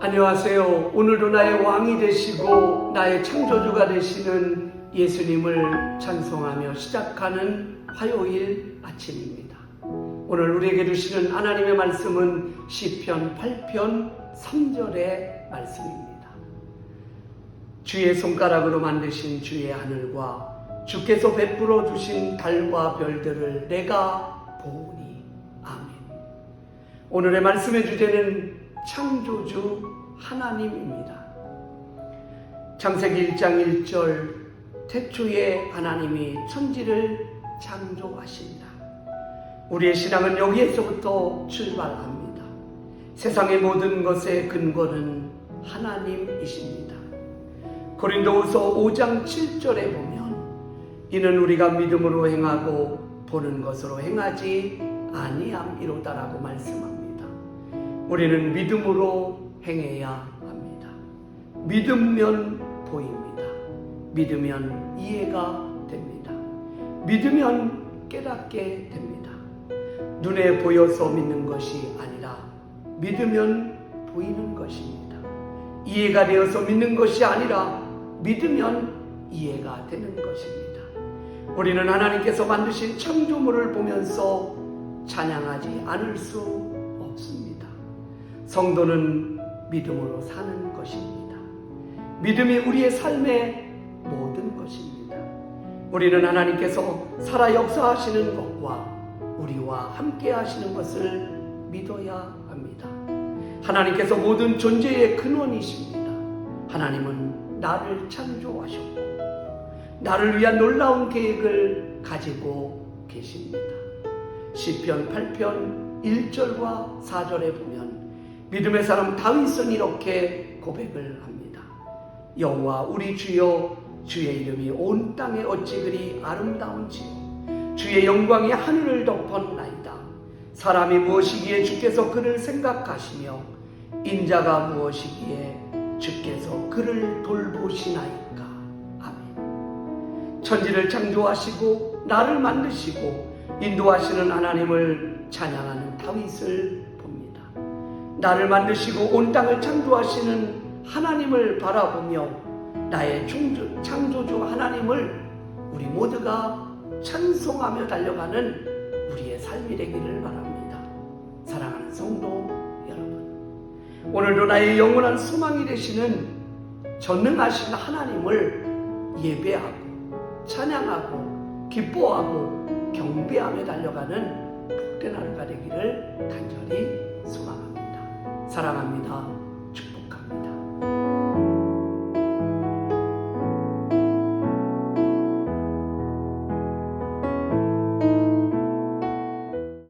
안녕하세요. 오늘도 나의 왕이 되시고 나의 창조주가 되시는 예수님을 찬송하며 시작하는 화요일 아침입니다. 오늘 우리에게 주시는 하나님의 말씀은 시편 8편 3절의 말씀입니다. 주의 손가락으로 만드신 주의 하늘과 주께서 베풀어 주신 달과 별들을 내가 보니. 오늘의 말씀의 주제는 창조주 하나님입니다. 창세기 1장 1절 태초에 하나님이 천지를 창조하신다. 우리의 신앙은 여기에서부터 출발합니다. 세상의 모든 것의 근거는 하나님이십니다. 고린도후서 5장 7절에 보면 이는 우리가 믿음으로 행하고 보는 것으로 행하지 아니함이로다라고 말씀합니다. 우리는 믿음으로 행해야 합니다. 믿으면 보입니다. 믿으면 이해가 됩니다. 믿으면 깨닫게 됩니다. 눈에 보여서 믿는 것이 아니라 믿으면 보이는 것입니다. 이해가 되어서 믿는 것이 아니라 믿으면 이해가 되는 것입니다. 우리는 하나님께서 만드신 창조물을 보면서 찬양하지 않을 수. 성도는 믿음으로 사는 것입니다. 믿음이 우리의 삶의 모든 것입니다. 우리는 하나님께서 살아 역사하시는 것과 우리와 함께 하시는 것을 믿어야 합니다. 하나님께서 모든 존재의 근원이십니다. 하나님은 나를 창조하셨고 나를 위한 놀라운 계획을 가지고 계십니다. 시편 8편 1절과 4절에 보면 믿음의 사람 다윗은 이렇게 고백을 합니다. 여호와 우리 주여 주의 이름이 온 땅에 어찌 그리 아름다운지요 주의 영광이 하늘을 덮었나이다. 사람이 무엇이기에 주께서 그를 생각하시며 인자가 무엇이기에 주께서 그를 돌보시나이까. 아멘. 천지를 창조하시고 나를 만드시고 인도하시는 하나님을 찬양하는 다윗을. 나를 만드시고 온 땅을 창조하시는 하나님을 바라보며 나의 창조, 창조주 하나님을 우리 모두가 찬송하며 달려가는 우리의 삶이 되기를 바랍니다. 사랑하는 성도 여러분, 오늘도 나의 영원한 소망이 되시는 전능하신 하나님을 예배하고 찬양하고 기뻐하고 경배하며 달려가는 복된 하루가 되기를 간절히 소망합니다. 사랑합니다.